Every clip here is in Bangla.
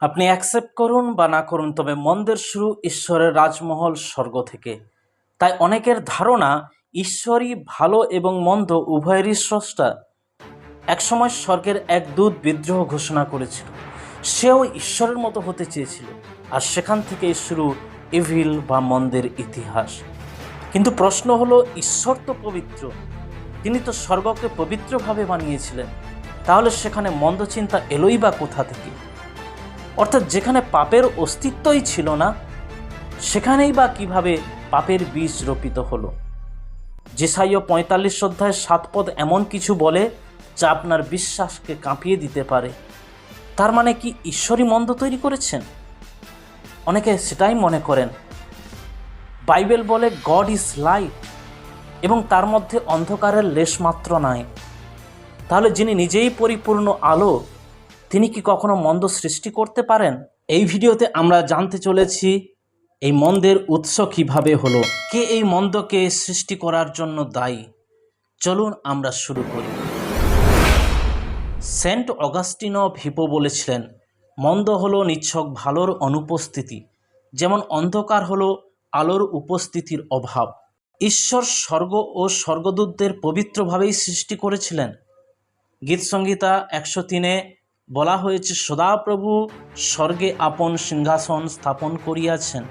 আপনি অ্যাকসেপ্ট করুন বা না করুন, তবে মন্দের শুরু ঈশ্বরের রাজমহল স্বর্গ থেকে। তাই অনেকের ধারণা, ঈশ্বরই ভালো এবং মন্দ, উভয়েরই স্রষ্টা। একসময় স্বর্গের এক দূত বিদ্রোহ ঘোষণা করেছিল। সেও ঈশ্বরের মতো হতে চেয়েছিল। আর সেখান থেকেই শুরু ইভিল বা মন্দের ইতিহাস। কিন্তু প্রশ্ন হলো, ঈশ্বর তো পবিত্র। তিনি তো স্বর্গকে পবিত্রভাবে বানিয়েছিলেন। তাহলে সেখানে মন্দ চিন্তা এলোই বা কোথা থেকে? অর্থাৎ যেখানে পাপের অস্তিত্বই ছিল না, সেখানেই বা কীভাবে পাপের বীজ রোপিত হলো? যেসাইও পঁয়তাল্লিশ অধ্যায় সাত পদ এমন কিছু বলে যা আপনার বিশ্বাসকে কাঁপিয়ে দিতে পারে। তার মানে কি ঈশ্বরই মন্দ তৈরি করেছেন? অনেকে সেটাই মনে করেন। বাইবেল বলে গড ইজ লাইট এবং তার মধ্যে অন্ধকারের লেশমাত্র নাই। তাহলে যিনি নিজেই পরিপূর্ণ আলো তিনি কি কখনো মন্দ সৃষ্টি করতে পারেন? এই ভিডিওতে আমরা জানতে চলেছি এই মন্দের উৎস কীভাবে হলো, কে এই মন্দকে সৃষ্টি করার জন্য দায়ী। চলুন আমরা শুরু করি। সেন্ট অগাস্টিনো ভিপো বলেছিলেন, মন্দ হলো নিচ্ছক ভালোর অনুপস্থিতি, যেমন অন্ধকার হলো আলোর উপস্থিতির অভাব। ঈশ্বর স্বর্গ ও স্বর্গদূতদের পবিত্রভাবেই সৃষ্টি করেছিলেন। গীতসংগীতা একশো তিনে বলা হয়েছে, সদাপ্রভু স্বর্গে আপন সিংহাসন স্থাপন করিয়াছেন।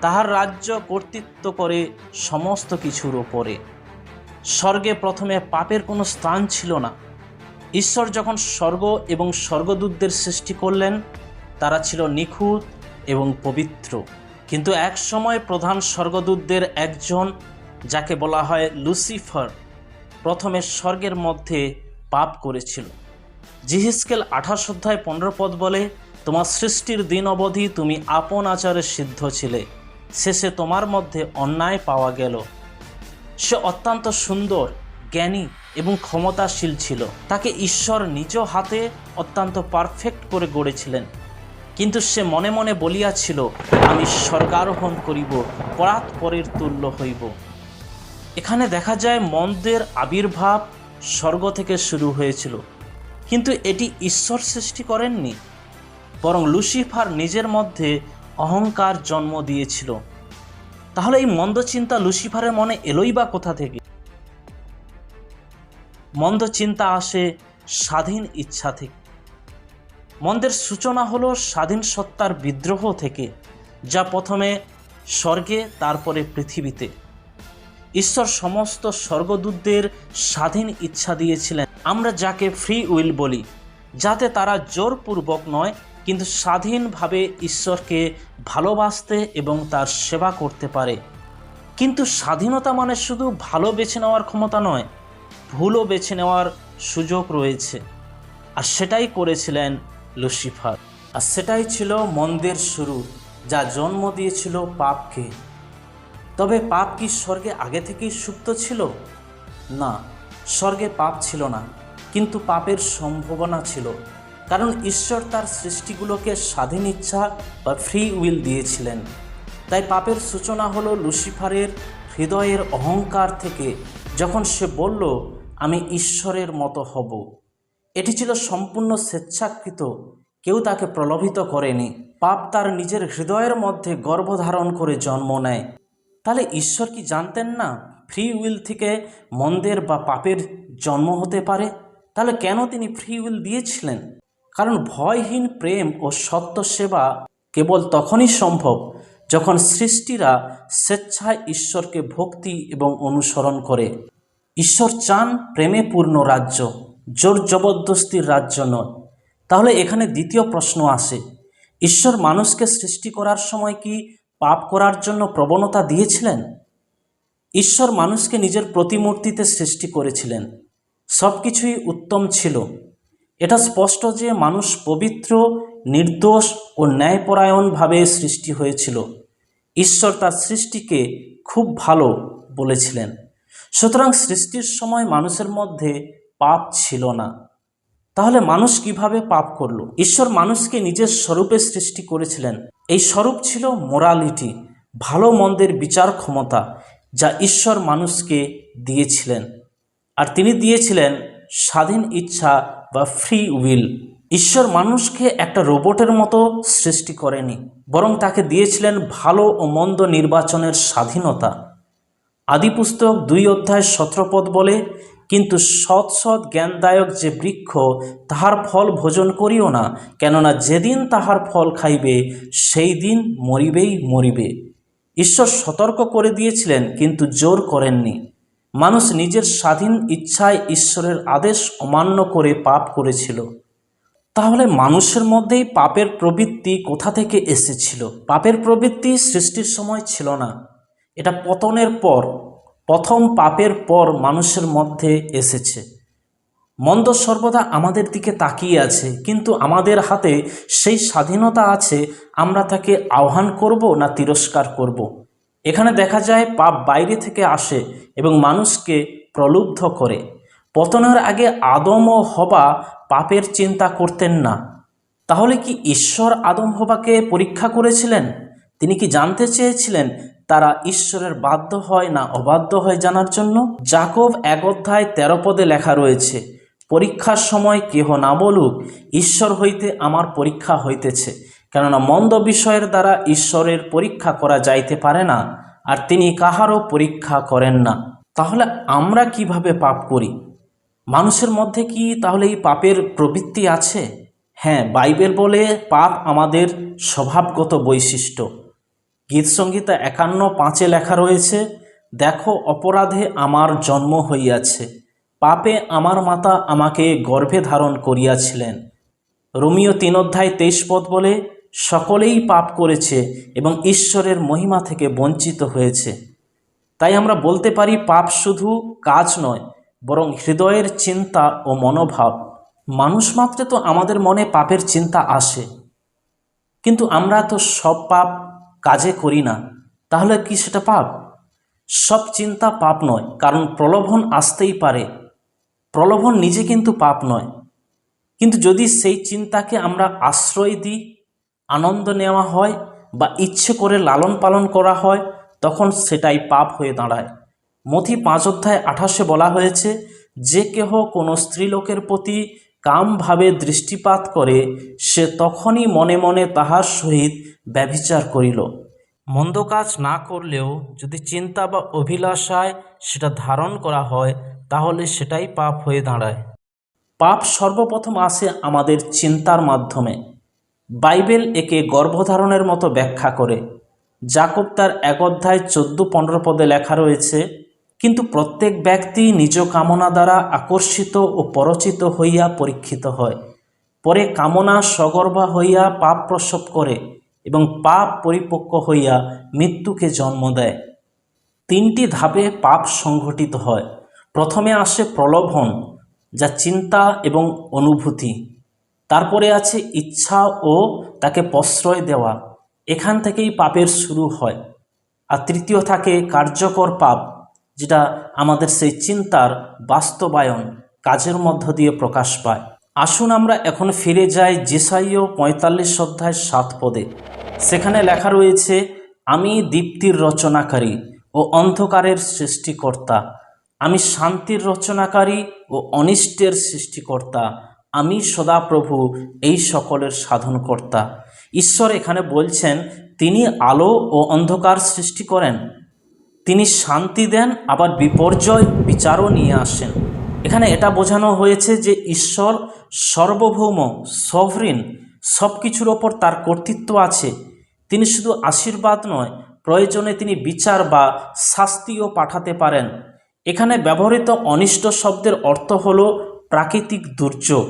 তাহার রাজ্য কর্তৃত্ব করে সমস্ত কিছুর ওপরে। স্বর্গে প্রথমে পাপের কোনো স্থান ছিল না। ঈশ্বর যখন স্বর্গ এবং স্বর্গদূতদের সৃষ্টি করলেন, তারা ছিল নিখুঁত এবং পবিত্র। কিন্তু এক সময় প্রধান স্বর্গদূতদের একজন, যাকে বলা হয় লুসিফার, প্রথমে স্বর্গের মধ্যে পাপ করেছিল। জিহিসকেল আঠাশ অধ্যায় পনেরো পদ বলে, তোমার সৃষ্টির দিন অবধি তুমি আপন আচারে সিদ্ধ ছিলে। শেষে তোমার মধ্যে অন্যায় পাওয়া গেল। সে অত্যন্ত সুন্দর, জ্ঞানী এবং ক্ষমতাশীল ছিল। তাকে ঈশ্বর নিজ হাতে অত্যন্ত পারফেক্ট করে গড়েছিলেন। কিন্তু সে মনে মনে বলিয়াছিল, আমি স্বর্গারোহণ করিব পরাৎ পরের তুল্য হইব। এখানে দেখা যায় মন্দের আবির্ভাব স্বর্গ থেকে শুরু হয়েছিল। কিন্তু এটি ঈশ্বর সৃষ্টি করেননি, বরং লুসিফার নিজের মধ্যে অহংকার জন্ম দিয়েছিল। তাহলে এই মন্দ চিন্তা লুসিফারের মনে এলোই বা কোথা থেকে? মন্দ চিন্তা আসে স্বাধীন ইচ্ছা থেকে। মন্দের সূচনা হলো স্বাধীন সত্তার বিদ্রোহ থেকে, যা প্রথমে স্বর্গে, তারপরে পৃথিবীতে। ঈশ্বর সমস্ত স্বর্গদূতদের স্বাধীন ইচ্ছা দিয়েছিলেন। আমরা যাকে ফ্রি উইল বলি, যাতে তারা জোরপূর্বক নয়, কিন্তু স্বাধীনভাবে ঈশ্বরকে ভালোবাসতে এবং তার সেবা করতে পারে। কিন্তু স্বাধীনতা মানে শুধু ভালো বেছে নেওয়ার ক্ষমতা নয়, ভুলও বেছে নেওয়ার সুযোগ রয়েছে। আর সেটাই করেছিলেন লুসিফার। আর সেটাই ছিল মন্দের শুরু, যা জন্ম দিয়েছিল পাপকে। তবে পাপ কি স্বর্গে আগে থেকেই সুপ্ত ছিল? না, স্বর্গে পাপ ছিল না, কিন্তু পাপের সম্ভাবনা ছিল, কারণ ঈশ্বর তার সৃষ্টিগুলোকে স্বাধীন ইচ্ছা বা ফ্রি উইল দিয়েছিলেন। তাই পাপের সূচনা হলো লুসিফারের হৃদয়ের অহংকার থেকে, যখন সে বলল, আমি ঈশ্বরের মতো হব। এটি ছিল সম্পূর্ণ স্বেচ্ছাকৃত, কেউ তাকে প্রলোভিত করেনি। পাপ তার নিজের হৃদয়ের মধ্যে গর্ভধারণ করে জন্ম নেয়। তাহলে ঈশ্বর কি জানতেন না ফ্রি উইল থেকে মন্দের বা পাপের জন্ম হতে পারে? তাহলে কেন তিনি ফ্রি উইল দিয়েছিলেন? কারণ ভয়হীন প্রেম ও সত্য সেবা কেবল তখনই সম্ভব যখন সৃষ্টিরা স্বেচ্ছায় ঈশ্বরকে ভক্তি এবং অনুসরণ করে। ঈশ্বর চান প্রেমে পূর্ণ রাজ্য, জোর জবরদস্তির রাজ্য নয়। তাহলে এখানে দ্বিতীয় প্রশ্ন আসে, ঈশ্বর মানুষকে সৃষ্টি করার সময় কি পাপ করার জন্য প্রবণতা দিয়েছিলেন? ঈশ্বর মানুষকে নিজের প্রতিমূর্তিতে সৃষ্টি করেছিলেন। সব কিছুই উত্তম ছিল। এটা স্পষ্ট যে মানুষ পবিত্র, নির্দোষ ও ন্যায়পরায়ণভাবে সৃষ্টি হয়েছিল। ঈশ্বর তার সৃষ্টিকে খুব ভালো বলেছিলেন। সুতরাং সৃষ্টির সময় মানুষের মধ্যে পাপ ছিল না। তাহলে মানুষ কীভাবে পাপ করল? ঈশ্বর মানুষকে নিজের স্বরূপে সৃষ্টি করেছিলেন। এই স্বরূপ ছিল মোরালিটি ভালো মন্দের বিচার ক্ষমতা, যা ঈশ্বর মানুষকে দিয়েছিলেন। আর তিনি দিয়েছিলেন স্বাধীন ইচ্ছা বা ফ্রি উইল ঈশ্বর মানুষকে একটা রোবটের মতো সৃষ্টি করেনি, বরং তাকে দিয়েছিলেন ভালো ও মন্দ নির্বাচনের স্বাধীনতা। আদিপুস্তক দুই অধ্যায় সত্রপদ বলে কিন্তু সৎ সৎ জ্ঞানদায়ক যে বৃক্ষ, তাহার ফল ভোজন করিও না, কেননা যেদিন তাহার ফল খাইবে, সেই দিন মরিবেই মরিবে। ঈশ্বর সতর্ক করে দিয়েছিলেন, কিন্তু জোর করেননি। মানুষ নিজের স্বাধীন ইচ্ছায় ঈশ্বরের আদেশ অমান্য করে পাপ করেছিল। তাহলে মানুষের মধ্যেই পাপের প্রবৃত্তি কোথা থেকে এসেছিল? পাপের প্রবৃত্তি সৃষ্টির সময় ছিল না। এটা পতনের পর প্রথম পাপের পর মানুষের মধ্যে এসেছে। মন্দ সর্বদা আমাদের দিকে তাকিয়ে আছে, কিন্তু আমাদের হাতে সেই স্বাধীনতা আছে, আমরা তাকে আহ্বান করব না তিরস্কার করব। এখানে দেখা যায়, পাপ বাইরে থেকে আসে এবং মানুষকে প্রলুব্ধ করে। পতনের আগে আদম ও হবা পাপের চিন্তা করতেন না। তাহলে কি ঈশ্বর আদম হবাকে পরীক্ষা করেছিলেন? তিনি কি জানতে চেয়েছিলেন তারা ঈশ্বরের বাধ্য হয় না অবাধ্য হয় জানার জন্য। জাকব এক অধ্যায় তেরো পদে লেখা রয়েছে, পরীক্ষার সময় কেহ না বলুক, ঈশ্বর হইতে আমার পরীক্ষা হইতেছে। কেননা মন্দ বিষয়ের দ্বারা ঈশ্বরের পরীক্ষা করা যাইতে পারে না, আর তিনি কাহারও পরীক্ষা করেন না। তাহলে আমরা কীভাবে পাপ করি? মানুষের মধ্যে কি তাহলে এই পাপের প্রবৃত্তি আছে? হ্যাঁ বাইবেল বলে পাপ আমাদের স্বভাবগত বৈশিষ্ট্য। গীতসংগীতা একান্ন পাঁচে লেখা রয়েছে, দেখো অপরাধে আমার জন্ম হইয়াছে, পাপে আমার মাতা আমাকে গর্ভে ধারণ করিয়াছিলেন। রোমিও তিন অধ্যায় তেইশ পদ বলে, সকলেই পাপ করেছে এবং ঈশ্বরের মহিমা থেকে বঞ্চিত হয়েছে। তাই আমরা বলতে পারি, পাপ শুধু কাজ নয়, বরং হৃদয়ের চিন্তা ও মনোভাব। মানুষ মাত্রে তো আমাদের মনে পাপের চিন্তা আসে। কিন্তু আমরা তো সব পাপ কাজে করি না, তাহলে কি সেটা পাপ? সব চিন্তা পাপ নয়, কারণ প্রলোভন আসতেই পারে। প্রলোভন নিজে কিন্তু পাপ নয়। কিন্তু যদি সেই চিন্তাকে আমরা আশ্রয় দিই, আনন্দ নেওয়া হয় বা ইচ্ছে করে লালন পালন করা হয়, তখন সেটাই পাপ হয়ে দাঁড়ায়। মথি পাঁচ অধ্যায় আঠাশে বলা হয়েছে, যে কেহ কোনো স্ত্রীলোকের প্রতি কামভাবে দৃষ্টিপাত করে সে তখনই মনে মনে তাহার সহিত ব্যভিচার করিল। মন্দ কাজ না করলেও যদি চিন্তা বা অভিলাষায় সেটা ধারণ করা হয়, তাহলে সেটাই পাপ হয়ে দাঁড়ায়। পাপ সর্বপ্রথম আসে আমাদের চিন্তার মাধ্যমে। বাইবেল একে গর্ভধারণের মতো ব্যাখ্যা করে। জাকব তার এক অধ্যায় চোদ্দ পনেরো পদে লেখা রয়েছে কিন্তু প্রত্যেক ব্যক্তি নিজ কামনা দ্বারা আকর্ষিত ও পরচিত হইয়া পরীক্ষিত হয়। পরে কামনা সগর্ভা হইয়া পাপ প্রসব করে এবং পাপ পরিপক্ক হইয়া মৃত্যুকে জন্ম দেয়। তিনটি ধাপে পাপ সংঘটিত হয়। প্রথমে আসে প্রলোভন, যা চিন্তা এবং অনুভূতি। তারপরে আছে ইচ্ছা ও তাকে প্রশ্রয় দেওয়া। এখান থেকেই পাপের শুরু হয়। আর তৃতীয় থাকে কার্যকর পাপ। যেটা আমাদের সেই চিন্তার বাস্তবায়ন কাজের মধ্য দিয়ে প্রকাশ পায়। আসুন আমরা এখন ফিরে যাই জেসাইও পঁয়তাল্লিশ অধ্যায় সাত পদে। সেখানে লেখা রয়েছে, আমি দীপ্তির রচনাকারী ও অন্ধকারের সৃষ্টিকর্তা। আমি শান্তির রচনাকারী ও অনিষ্টের সৃষ্টিকর্তা। আমি সদাপ্রভু, এই সকলের সাধনকর্তা। ঈশ্বর এখানে বলছেন, তিনি আলো ও অন্ধকার সৃষ্টি করেন। তিনি শান্তি দেন, আবার বিপর্যয় বিচারও নিয়ে আসেন। এখানে এটা বোঝানো হয়েছে যে ঈশ্বর সর্বভৌম, সভরিন সব কিছুর ওপর তার কর্তৃত্ব আছে। তিনি শুধু আশীর্বাদ নয়, প্রয়োজনে তিনি বিচার বা শাস্তিও পাঠাতে পারেন। এখানে ব্যবহৃত অনিষ্ট শব্দের অর্থ হল প্রাকৃতিক দুর্যোগ।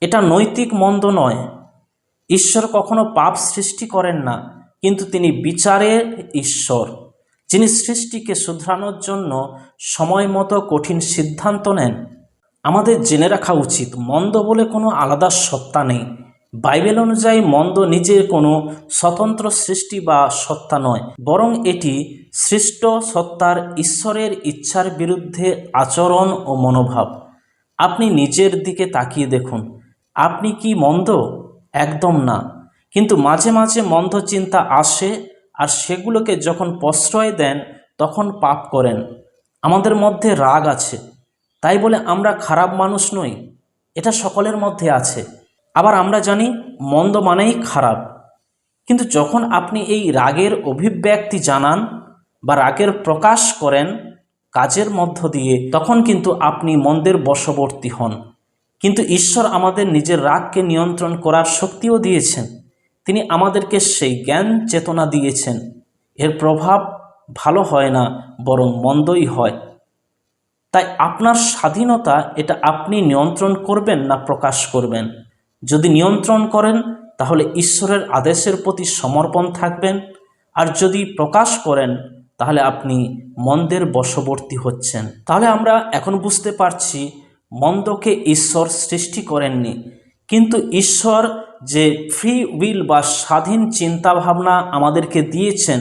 এটা নৈতিক মন্দ নয়। ঈশ্বর কখনো পাপ সৃষ্টি করেন না, কিন্তু তিনি বিচারের ঈশ্বর। যিনি সৃষ্টিকে শুধরানোর জন্য সময় মতো কঠিন সিদ্ধান্ত নেন, আমাদের জেনে রাখা উচিত মন্দ বলে কোনো আলাদা সত্তা নেই। বাইবেল অনুযায়ী মন্দ নিজের কোনো স্বতন্ত্র সৃষ্টি বা সত্তা নয়, বরং এটি সৃষ্ট সত্তার ঈশ্বরের ইচ্ছার বিরুদ্ধে আচরণ ও মনোভাব। আপনি নিজের দিকে তাকিয়ে দেখুন, আপনি কি মন্দ? একদম না। কিন্তু মাঝে মাঝে মন্দ চিন্তা আসে আর সেগুলোকে যখন প্রশ্রয় দেন, তখন পাপ করেন। আমাদের মধ্যে রাগ আছে। তাই বলে আমরা খারাপ মানুষ নই, এটা সকলের মধ্যে আছে। আবার আমরা জানি মন্দ মানেই খারাপ। কিন্তু যখন আপনি এই রাগের অভিব্যক্তি জানান বা রাগের প্রকাশ করেন কাজের মধ্য দিয়ে, তখন কিন্তু আপনি মন্দের বশবর্তী হন। কিন্তু ঈশ্বর আমাদের নিজের রাগকে নিয়ন্ত্রণ করার শক্তিও দিয়েছেন। তিনি আমাদেরকে সেই জ্ঞান চেতনা দিয়েছেন। এর প্রভাব ভালো হয় না, বরং মন্দই হয়। তাই আপনার স্বাধীনতা এটা আপনি নিয়ন্ত্রণ করবেন না প্রকাশ করবেন। যদি নিয়ন্ত্রণ করেন, তাহলে ঈশ্বরের আদেশের প্রতি সমর্পণ থাকবেন। আর যদি প্রকাশ করেন, তাহলে আপনি মন্দের বশবর্তী হচ্ছেন। তাহলে আমরা এখন বুঝতে পারছি, মন্দকে ঈশ্বর সৃষ্টি করেননি। কিন্তু ঈশ্বর যে ফ্রি উইল বা স্বাধীন চিন্তাভাবনা আমাদেরকে দিয়েছেন,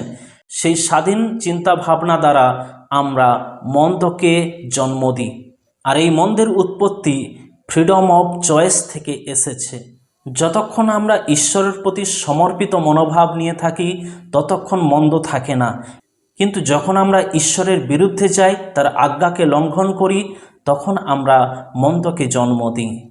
সেই স্বাধীন চিন্তাভাবনা দ্বারা আমরা মন্দকে জন্ম দিই। আর এই মন্দের উৎপত্তি ফ্রিডম অফ চয়েস থেকে এসেছে। যতক্ষণ আমরা ঈশ্বরের প্রতি সমর্পিত মনোভাব নিয়ে থাকি, ততক্ষণ মন্দ থাকে না। কিন্তু যখন আমরা ঈশ্বরের বিরুদ্ধে যাই, তার আজ্ঞাকে লঙ্ঘন করি, তখন আমরা মন্দকে জন্ম দিই।